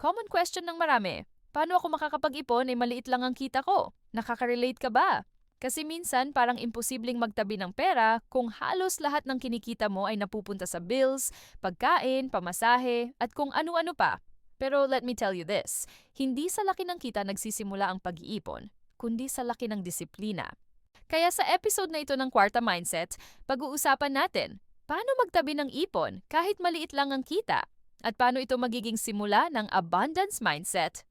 Common question ng marami. Paano ako makakapag-ipon ay maliit lang ang kita ko? Nakaka-relate ka ba? Kasi minsan parang imposibleng magtabi ng pera kung halos lahat ng kinikita mo ay napupunta sa bills, pagkain, pamasahe, at kung ano-ano pa. Pero let me tell you this, hindi sa laki ng kita nagsisimula ang pag-iipon, kundi sa laki ng disiplina. Kaya sa episode na ito ng Kwarta Mindset, pag-uusapan natin, paano magtabi ng ipon kahit maliit lang ang kita? At paano ito magiging simula ng abundance mindset?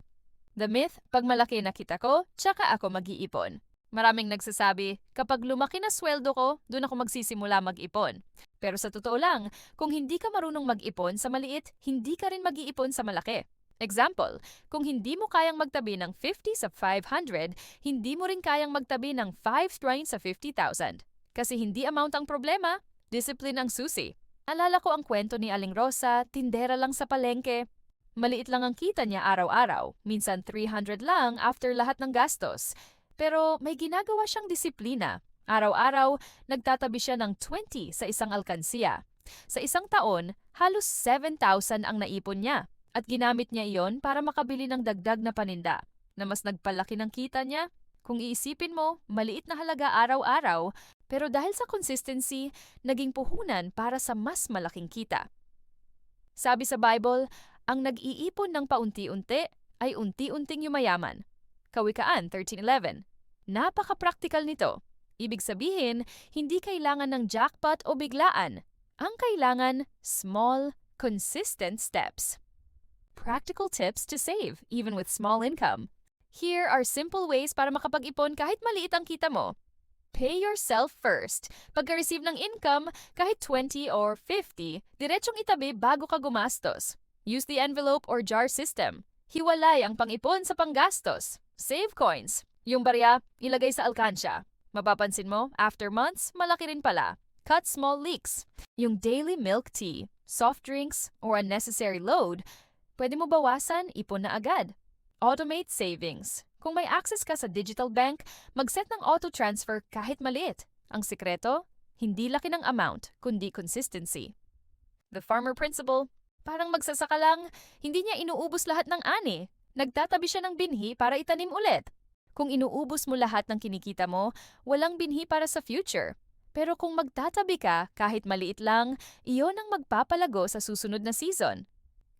The myth, pag malaki na kita ko, tsaka ako mag-iipon. Maraming nagsasabi, kapag lumaki na sweldo ko, doon ako magsisimula mag-ipon. Pero sa totoo lang, kung hindi ka marunong mag-ipon sa maliit, hindi ka rin mag-iipon sa malaki. Example, kung hindi mo kayang magtabi ng 50 sa 500, hindi mo rin kayang magtabi ng 5 train sa 50,000. Kasi hindi amount ang problema, discipline ang susi. Alala ko ang kwento ni Aling Rosa, tindera lang sa palengke. Maliit lang ang kita niya araw-araw, minsan 300 lang after lahat ng gastos. Pero may ginagawa siyang disiplina. Araw-araw, nagtatabi siya ng 20 sa isang alkansiya. Sa isang taon, halos 7,000 ang naipon niya. At ginamit niya iyon para makabili ng dagdag na paninda, na mas nagpalaki ng kita niya. Kung iisipin mo, maliit na halaga araw-araw, pero dahil sa consistency, naging puhunan para sa mas malaking kita. Sabi sa Bible, ang nag-iipon ng paunti-unti ay unti-unting yumayaman. Kawikaan 13.11 Napaka-practical nito. Ibig sabihin, hindi kailangan ng jackpot o biglaan. Ang kailangan, small, consistent steps. Practical tips to save, even with small income. Here are simple ways para makapag-ipon kahit maliit ang kita mo. Pay yourself first. Pagka-receive ng income, kahit 20 or 50, diretsong itabi bago ka gumastos. Use the envelope or jar system. Hiwalay ang pang-ipon sa panggastos. Save coins. Yung barya, ilagay sa alkansya. Mapapansin mo, after months, malaki rin pala. Cut small leaks. Yung daily milk tea, soft drinks, or unnecessary load, pwede mo bawasan, ipon na agad. Automate savings. Kung may access ka sa digital bank, mag-set ng auto-transfer kahit maliit. Ang sikreto, hindi laki ng amount, kundi consistency. The farmer principle, parang magsasaka lang, hindi niya inuubos lahat ng ani. Nagtatabi siya ng binhi para itanim ulit. Kung inuubos mo lahat ng kinikita mo, walang binhi para sa future. Pero kung magtatabi ka, kahit maliit lang, iyon ang magpapalago sa susunod na season.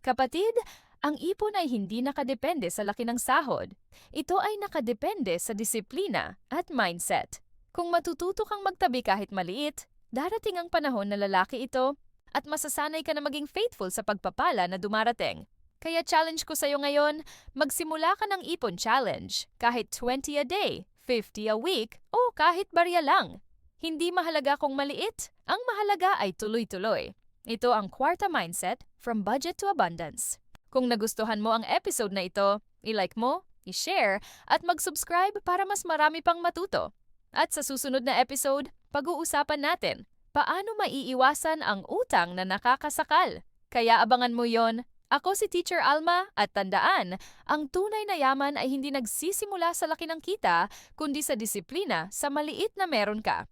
Kapatid, ang ipon ay hindi nakadepende sa laki ng sahod. Ito ay nakadepende sa disiplina at mindset. Kung matututo kang magtabi kahit maliit, darating ang panahon na lalaki ito at masasanay ka na maging faithful sa pagpapala na dumarating. Kaya challenge ko sa'yo ngayon, magsimula ka ng ipon challenge. Kahit 20 a day, 50 a week, o kahit barya lang. Hindi mahalaga kung maliit, ang mahalaga ay tuloy-tuloy. Ito ang Kwarta Mindset from Budget to Abundance. Kung nagustuhan mo ang episode na ito, i-like mo, i-share, at mag-subscribe para mas marami pang matuto. At sa susunod na episode, pag-uusapan natin paano maiiwasan ang utang na nakakasakal. Kaya abangan mo yon ako si Teacher Alma at tandaan, ang tunay na yaman ay hindi nagsisimula sa laki ng kita, kundi sa disiplina sa maliit na meron ka.